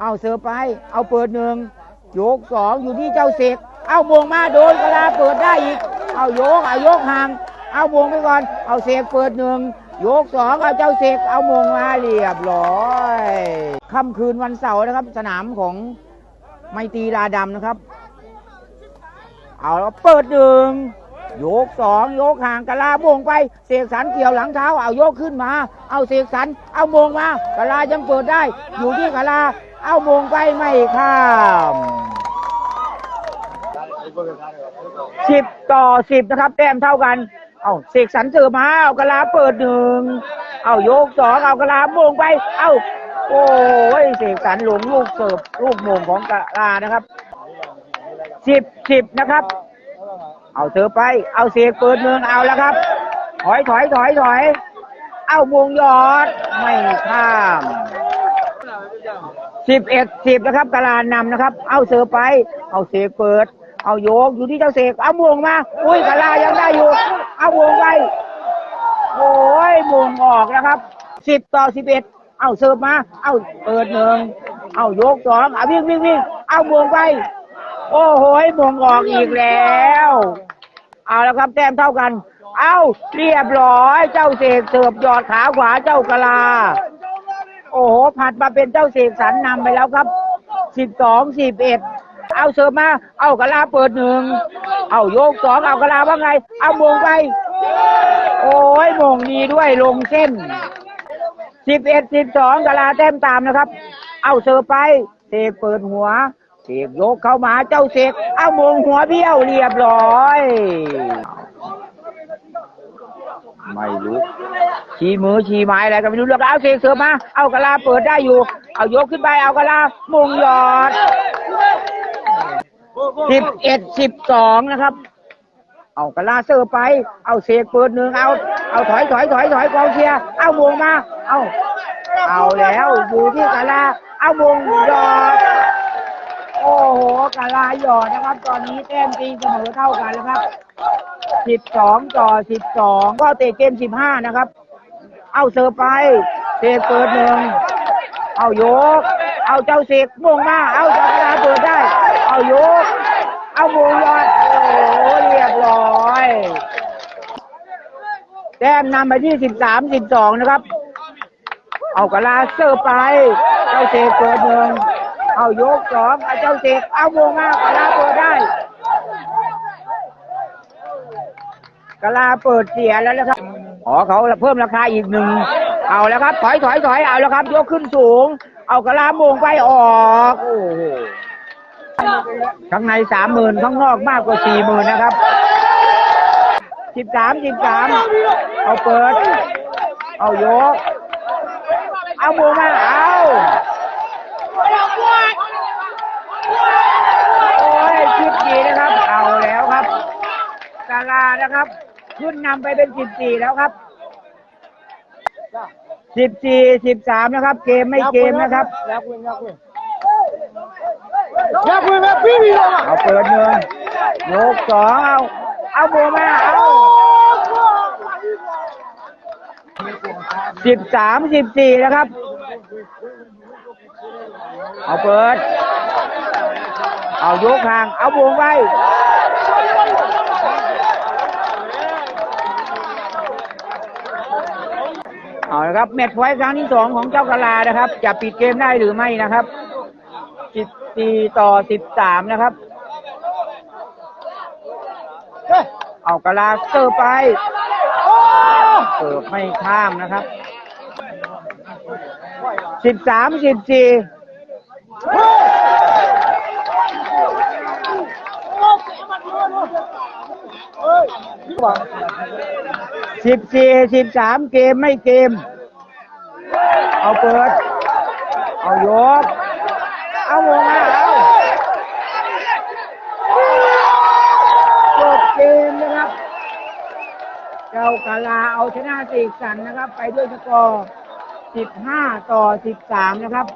เอาเสิร์ไป เอาเปิดหนึ่งโยกสองอยู่ที่เจ้าเสกเอาวงมาโดนกะลาเปิดได้อีก เอาโยกเอาโยกห่าง เอาวงไปก่อน เอาเสกเปิดหนึ่งโยกสองเอาเจ้าเสกเอาวงมาเรียบร้อยค่ำคืนวันเสาร์นะครับ สนามของไมตีลาดำนะครับ เอาแล้วเปิดหนึ่งโยกสองโยกห่างกะลาโมงไป เสกสรรเกี่ยวหลังเท้าเอาโยกขึ้นมา เอาเสกสรรเอาโมงมากะลายังเปิดได้ อยู่ที่กะลา เอาโมงไปไม่ข้ามสิบต่อสิบนะครับ แต้มเท่ากัน เอาเสกสรรเจอมาเอากะลาเปิดหนึ่งเอาโยกสองเอากะลาโมงไป เอาโอ้ยเสกสรรหลงลูกเสิร์ฟลูกโมงของกะลานะครับสิบสิบนะครับ เอาเธอไป เอาเสกเปิดเมืองเอาแล้วครับ ถอยถอยถอยถอย เอาวงยอดไม่ข้าม สิบเอ็ดสิบนะครับกาลานำนะครับ เอาเสือไป เอาเสกเปิด เอาโยกอยู่ที่เจ้าเสกเอาวงมา อุ้ยกาลายังได้อยู่ เอาวงไป โอ้ยมงออกนะครับสิบต่อสิบเอ็ดเอาเสิร์ฟมา เอาเปิดหนึ่งเอาโยกสองเอาวิ่งวิ่งวิ่งเอาวงไป โอ้โหมงออกอีกแล้ว เอาแล้วครับแต้มเท่ากัน เอาเรียบร้อย เจ้าเสกเสิร์ฟหยอดขาขวาเจ้ากะลา โอ้โหผัดมาเป็นเจ้าเสกสรรนำไปแล้วครับสิบสองสิบเอ็ดเอาเสิร์ฟมา เอากะลาเปิดหนึ่งเอาโยกสองเอากะลาว่าไง เอามงไป โอ้ยมงดีด้วยลงเส้นสิบเอ็ดสิบสองกะลาแต้มตามนะครับ เอาเสิร์ฟไปเสกเปิดหัวเสกยกเข้ามาเจ้าเสกเอามงหัวเบี้ยวเรียบร้อย ไม่รู้ ชี้มือชี้ไม้อะไรก็ไม่รู้เรื่องเอาเสกเสิร์ฟมา เอากะลาเปิดได้อยู่ เอายกขึ้นไปเอากะลามงหยอดสิบเอ็ดสิบสองนะครับ เอากะลาเสิร์ฟไป เอาเสกเปิดหนึ่งเอา เอาถอยถอยถอยถอยกองเชียร์เอาวงมา เอาเอาแล้วอยู่ที่กะลา เอาวงหยอด โอ้โหกะลาหยอดนะครับ ตอนนี้แต้มตีเสมอเท่ากันแล้วครับ สิบสองต่อสิบสองก็เตะเกมสิบห้านะครับ เอาเสิร์ฟไปเสกเปิดหนึ่งเอาโยก เอาเจ้าเสกมงมาเอาเจ้ากะลาเปิดได้ เอาโยก เอาวงยอดโอ้โหเรียบร้อยแต้มนำไปที่สิบสามสิบสองนะครับ เอากระลาเสิร์ฟไปเจ้าเสกเปิดหนึ่งเอายกสองเอาเจ้าเสกเอาวงมากระลาเปิดได้ กะลาเปิดเสียแล้วนะครับอ๋อเขาเพิ่มราคาอีกหนึ่งเอาแล้วครับ ถอยถอยถอยเอาแล้วครับ ยกขึ้นสูง เอากะลาโมงไปออกโอ้โหข้างในสามหมื่นข้างนอกมากกว่าสี่หมื่นนะครับสิบสามสิบสามเอาเปิด เอายก เอาโมงมาเอาโอ้ยคิดดีนะครับ เอาแล้วครับกาลานะครับ ขึ้นนำไปเป็นสิบสี่แล้วครับสิบสี่สิบสามนะครับ เกมไม่เกมนะครับ Ya fue, me pibi, เอาเปิดหนึ่งยกสองเอาเอาโบมาเอาสิบสามสิบสี่นะครับ เอาเปิด เอายกห่าง เอาวงไว้ เอาละครับแมตช์ไฟท์ครั้งที่สองของเจ้ากะลานะครับ จะปิดเกมได้หรือไม่นะครับ14ต่อ13นะครับ เอากะลาเสิร์ฟไปเสิร์ฟไม่ข้ามนะครับ13 14สิบสี่ สิบสี่สิบสามเกมไม่เกม เอาเปิด เอายก เอาวงมาเอาจบเกมนะครับ เจ้ากาลาเอาชนะสีสันนะครับ ไปด้วยสกอร์15ต่อ13นะครับ